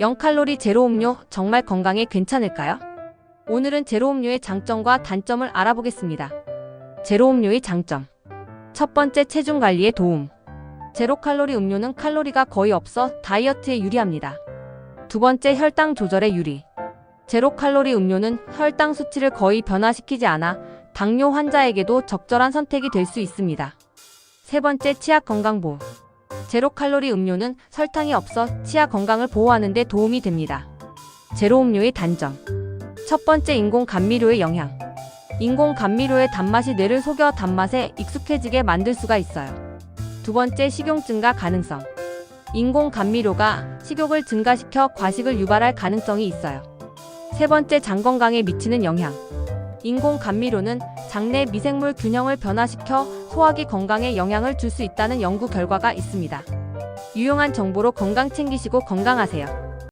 0칼로리 제로 음료 정말 건강에 괜찮을까요? 오늘은 제로 음료의 장점과 단점을 알아보겠습니다. 제로 음료의 장점. 첫 번째 체중 관리에 도움. 제로 칼로리 음료는 칼로리가 거의 없어 다이어트에 유리합니다. 두 번째 혈당 조절에 유리. 제로 칼로리 음료는 혈당 수치를 거의 변화시키지 않아 당뇨 환자에게도 적절한 선택이 될 수 있습니다. 세 번째 치아 건강 보호. 제로 칼로리 음료는 설탕이 없어 치아 건강을 보호하는 데 도움이 됩니다. 제로 음료의 단점. 첫 번째 인공 감미료의 영향. 인공 감미료의 단맛이 뇌를 속여 단맛에 익숙해지게 만들 수가 있어요. 두 번째 식용 증가 가능성. 인공 감미료가 식욕을 증가시켜 과식을 유발할 가능성이 있어요. 세 번째 장 건강에 미치는 영향. 인공 감미료는 장내 미생물 균형을 변화시켜 소화기 건강에 영향을 줄 수 있다는 연구 결과가 있습니다. 유용한 정보로 건강 챙기시고 건강하세요.